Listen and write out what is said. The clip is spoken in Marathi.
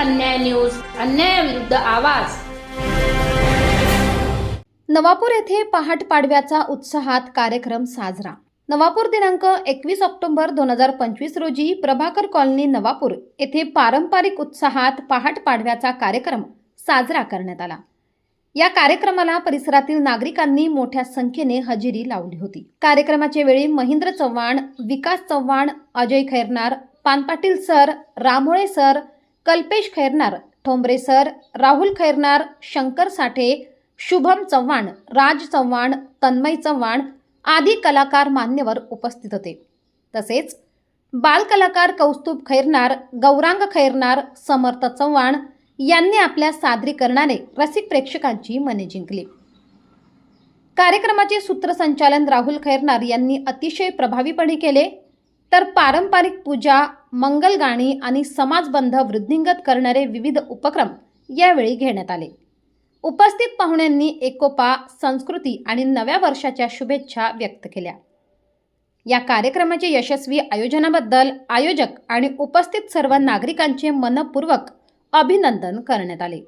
अन्याय न्यूज अन्यायुद्ध आवाज. नवापूर येथे पहाट पाडव्याचा उत्साहात कार्यक्रम साजरा. नवापूर दिनांक एकवीस ऑक्टोबर दोन हजार पंचवीस रोजी प्रभाकर कॉलनी नवापूर येथे पारंपरिक उत्साहात पहाट पाडव्याचा कार्यक्रम साजरा करण्यात आला. या कार्यक्रमाला परिसरातील नागरिकांनी मोठ्या संख्येने हजेरी लावली होती. कार्यक्रमाच्या वेळी Mahendra Chavan Vikas Chavan Ajay Khairnar Panpatil sir Ramole sir Kalpesh Khairnar Thombare sir Rahul Khairnar Shankar Sathe Shubham Chavan Raj Chavan Tanmay Chavan आदी कलाकार मान्यवर उपस्थित होते. तसेच बालकलाकार कौस्तुभ खैरनार गौरांग खैरनार समर्थ चव्हाण यांनी आपल्या सादरीकरणाने रसिक प्रेक्षकांची मने जिंकली. कार्यक्रमाचे सूत्रसंचालन राहुल खैरनार यांनी अतिशय प्रभावीपणे केले. तर पारंपरिक पूजा मंगल गाणी आणि समाजबंध वृद्धिंगत करणारे विविध उपक्रम यावेळी घेण्यात आले. उपस्थित पाहुण्यांनी एकोपा संस्कृती आणि नव्या वर्षाच्या शुभेच्छा व्यक्त केल्या. या कार्यक्रमाचे यशस्वी आयोजनाबद्दल आयोजक आणि उपस्थित सर्व नागरिकांचे मनपूर्वक अभिनंदन करण्यात आले.